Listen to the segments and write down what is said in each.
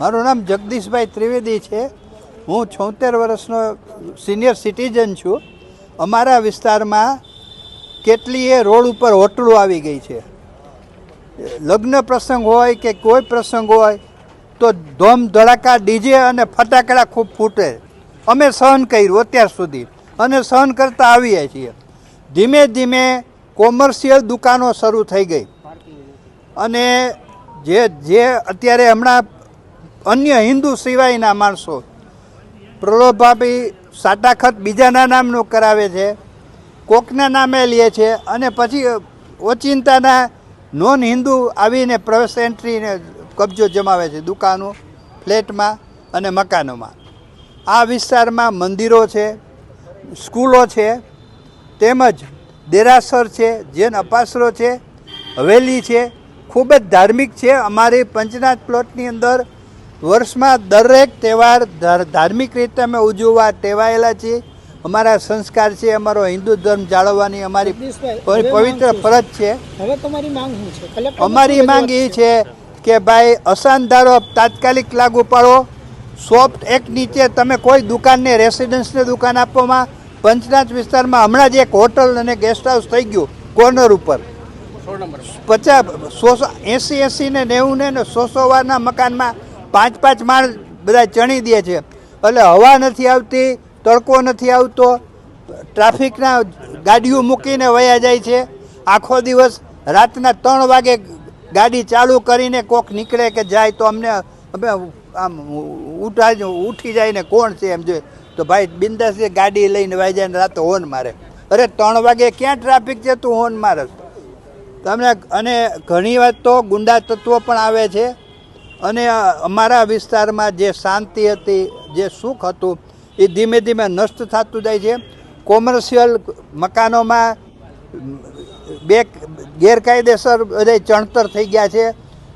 મારું નામ જગદીશભાઈ ત્રિવેદી છે. હું છોતેર વર્ષનો સિનિયર સિટીઝન છું. અમારા વિસ્તારમાં કેટલીય રોડ ઉપર હોટલો આવી ગઈ છે. લગ્ન પ્રસંગ હોય કે કોઈ પ્રસંગ હોય, તો ધોમ ધડાકા ડીજે અને ફટાકડા ખૂબ ફૂટે. અમે સહન કર્યું અત્યાર સુધી. અને સહન કરતા આવીએ છીએ. ધીમે ધીમે કોમર્શિયલ દુકાનો શરૂ થઈ ગઈ. અને જે જે અત્યારે હમણાં અન્ય હિન્દુ સિવાયના માણસો પ્રલોભાભી સાટાખત બીજાના નામનું કરાવે છે, કોકના નામે લે છે અને પછી ઓચિંતાના નોન હિન્દુ આવીને પ્રવેશ એન્ટ્રીને કબજો જમાવે છે દુકાનો, ફ્લેટમાં અને મકાનોમાં. આ વિસ્તારમાં મંદિરો છે, સ્કૂલો છે, તેમજ દેરાસર છે, જૈન અપાસરો છે, હવેલી છે, ખૂબ જ ધાર્મિક છે. અમારી પંચનાથ પ્લોટની અંદર વર્ષમાં દરેક તહેવાર ધાર્મિક રીતે અમે ઉજવવા ટેવાયેલા છીએ. અમારા સંસ્કાર છે અમારો હિન્દુ ધર્મ જાળવવાની અમારી પવિત્ર ફરજ છે. હવે તમારી માંગ શું છે? અમારી માંગ એ છે કે ભાઈ અસાનધારો તાત્કાલિક લાગુ પાડો. સોફ્ટ એક્ટ નીચે તમે કોઈ દુકાનને રેસિડન્સને દુકાન આપવામાં પંચનાથ વિસ્તારમાં હમણાં જ એક હોટલ અને ગેસ્ટ હાઉસ થઈ ગયું કોર્નર ઉપર. પચાસ સોસો એંસી એંસી ને નેવું ને ને સો સો વારના મકાનમાં પાંચ પાંચ માળ બધા ચણી દે છે. એટલે હવા નથી આવતી, તડકો નથી આવતો, ટ્રાફિકના ગાડીઓ મૂકીને વયા જાય છે. આખો દિવસ રાતના ત્રણ વાગે ગાડી ચાલુ કરીને કોક નીકળે કે જાય તો અમને અમે આમ ઉઠા ઉઠી જાય ને કોણ છે એમ જોઈએ. તો ભાઈ બિંદાસ ગાડી લઈને વાઈ જાય ને રાતે હોર્ન મારે. અરે ત્રણ વાગે ક્યાં ટ્રાફિક છે તું હોર્ન મારે તમને અને ઘણી વાર તો ગુંડા તત્વો પણ આવે છે. અને અમારા વિસ્તારમાં જે શાંતિ હતી, જે સુખ હતું, એ ધીમે ધીમે નષ્ટ થતું જાય છે. કોમર્શિયલ મકાનોમાં બે ગેરકાયદેસર બધે ચણતર થઈ ગયા છે.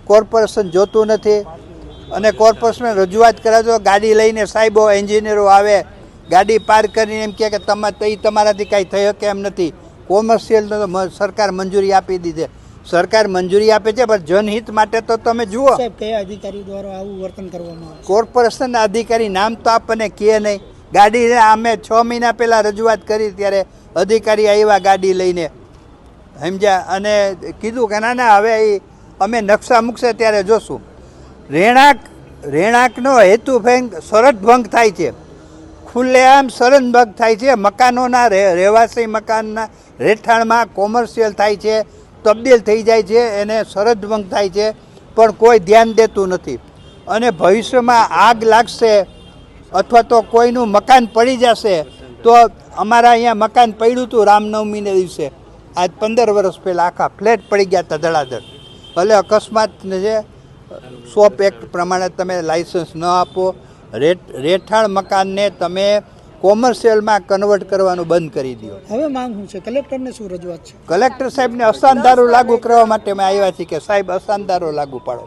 કોર્પોરેશન જોતું નથી અને કોર્પોરેશને રજૂઆત કરાવજો ગાડી લઈને સાહેબો, એન્જિનિયરો આવે, ગાડી પાર્ક કરીને એમ કહે કે તમે તમારાથી કાંઈ થઈ શકે એમ નથી. કોમર્શિયલ સરકાર મંજૂરી આપી દીધી સરકાર મંજૂરી આપે છે પણ જનહિત માટે તો તમે જુઓ. કયા અધિકારી દ્વારા આવું વર્તન કરવામાં આવે કોર્પોરેશનના અધિકારી નામ તો આપણને કહે નહીં. ગાડી અમે છ મહિના પહેલાં રજૂઆત કરી ત્યારે અધિકારી આવ્યા ગાડી લઈને. સમજ્યા? અને કીધું કે ના ના હવે એ અમે નકશા મૂકશે ત્યારે જોશું. રહેણાંક રહેણાંકનો હેતુ ભંગ સરળ ભંગ થાય છે. ખુલ્લેઆમ સરળ ભંગ થાય છે. મકાનોના રહે- રહેવાસી મકાનના રહેઠાણમાં કોમર્શિયલ થાય છે. તબદીલ થઈ જાય છે, એને સરહદ ભંગ થાય છે, પણ કોઈ ધ્યાન દેતું નથી. અને ભવિષ્યમાં આગ લાગશે અથવા તો કોઈનું મકાન પડી જશે, તો અમારા અહીંયા મકાન પડ્યું હતું રામનવમીને દિવસે. આજ પંદર વર્ષ પહેલાં આખા ફ્લેટ પડી ગયા હતા ધડાધડ. ભલે અકસ્માત છે શોપ એક્ટ પ્રમાણે તમે લાઇસન્સ ન આપો રેઠાણ મકાનને તમે કોમર્શિયલમાં કન્વર્ટ કરવાનું બંધ કરી દો હવે માંગ શું છે કલેક્ટરને શું રજૂઆત છે? કલેક્ટર સાહેબને અસાનદારો લાગુ કરવા માટે અમે આવ્યા છીએ કે સાહેબ અસાનદારો લાગુ પાડો.